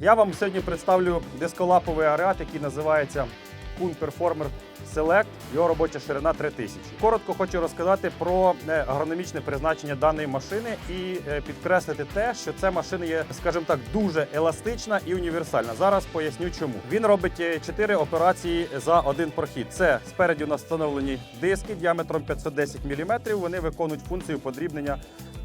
Я вам сьогодні представлю дисколаповий агрегат, який називається Kun Performer Select. Його робоча ширина 3000. Коротко хочу розказати про е, агрономічне призначення даної машини і е, підкреслити те, що ця машина є, скажімо так, дуже еластична і універсальна. Зараз поясню чому. Він робить 4 операції за один прохід. Це спереді у нас встановлені диски діаметром 510 мм. Вони виконують функцію подрібнення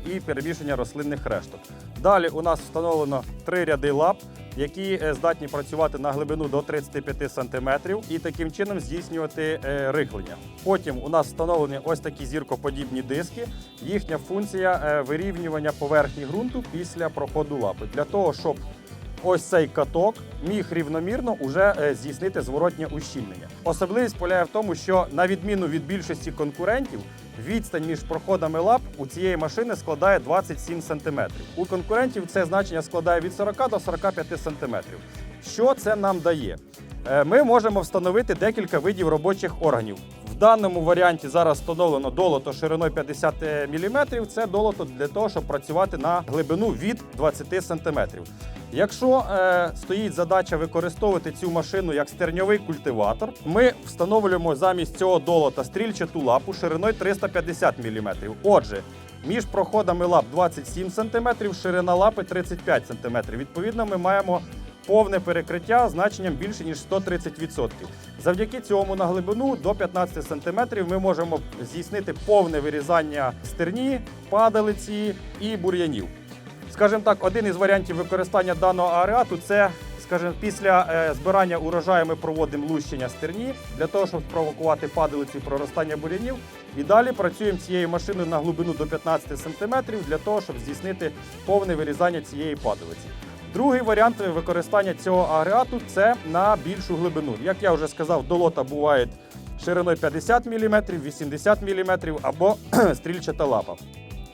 і переміщення рослинних решток. Далі у нас встановлено три ряди лап, які е, здатні працювати на глибину до 35 см і таким чином здійснювати е, рихлення. Потім у нас встановлені ось такі зіркоподібні диски. Їхня функція е, вирівнювання поверхні ґрунту після проходу лапи для того, щоб ось цей каток міг рівномірно уже е, здійснити зворотнє ущільнення. Особливість полягає в тому, що на відміну від більшості конкурентів, відстань між проходами лап у цієї машини складає 27 см. У конкурентів це значення складає від 40 до 45 см. Що це нам дає? Е, Ми можемо встановити декілька видів робочих органів. В даному варіанті зараз встановлено долото шириною 50 мм. Це долото для того, щоб працювати на глибину від 20 см. Якщо е, стоїть задача використовувати цю машину як стерньовий культиватор, ми встановлюємо замість цього долота стрільчату лапу шириною 350 мм. Отже, між проходами лап 27 см, ширина лапи 35 см. Відповідно, ми маємо повне перекриття значенням більше ніж 130%. Завдяки цьому на глибину до 15 см ми можемо здійснити повне вирізання стерні, падалиці і бур'янів. Скажімо так, один із варіантів використання даного агрегату це, скажімо, після е, збирання урожаю ми проводимо лущення стерні для того, щоб спровокувати падалицю проростання бур'янів. І далі працюємо цією машиною на глибину до 15 см для того, щоб здійснити повне вирізання цієї падалиці. Другий варіант використання цього агрегату це на більшу глибину. Як я вже сказав, долота бувають шириною 50 мм, 80 мм або стрільчата лапа.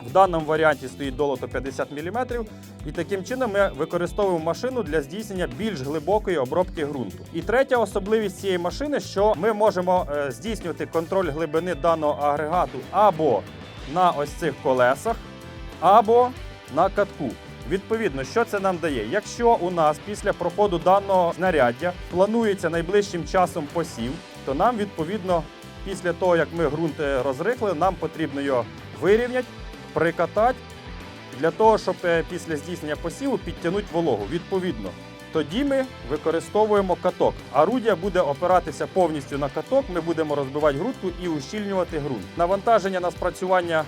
В даному варіанті стоїть долото 50 мм, і таким чином ми використовуємо машину для здійснення більш глибокої обробки ґрунту. І третя особливість цієї машини, що ми можемо е, здійснювати контроль глибини даного агрегату або на ось цих колесах, або на катку. Відповідно, що це нам дає? Якщо у нас після проходу даного знаряддя планується найближчим часом посів, то нам відповідно після того, як ми ґрунт е, розрихли, нам потрібно його вирівняти, прикатати для того, щоб е, після здійснення посіву підтягнути вологу. Відповідно, тоді ми використовуємо каток. Орудія буде опиратися повністю на каток. Ми будемо розбивати грудку і ущільнювати ґрунт. Навантаження на спрацювання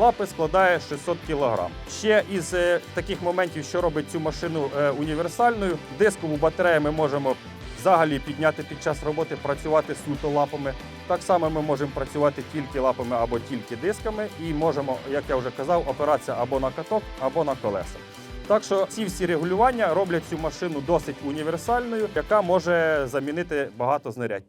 лапи складає 600 кг. Ще із е, таких моментів, що робить цю машину е, універсальною, дискову батарею ми можемо взагалі підняти під час роботи, працювати суто лапами. Так само ми можемо працювати тільки лапами або тільки дисками, і можемо, як я вже казав, опиратися або на каток, або на колеса. Так що ці всі регулювання роблять цю машину досить універсальною, яка може замінити багато знарядь.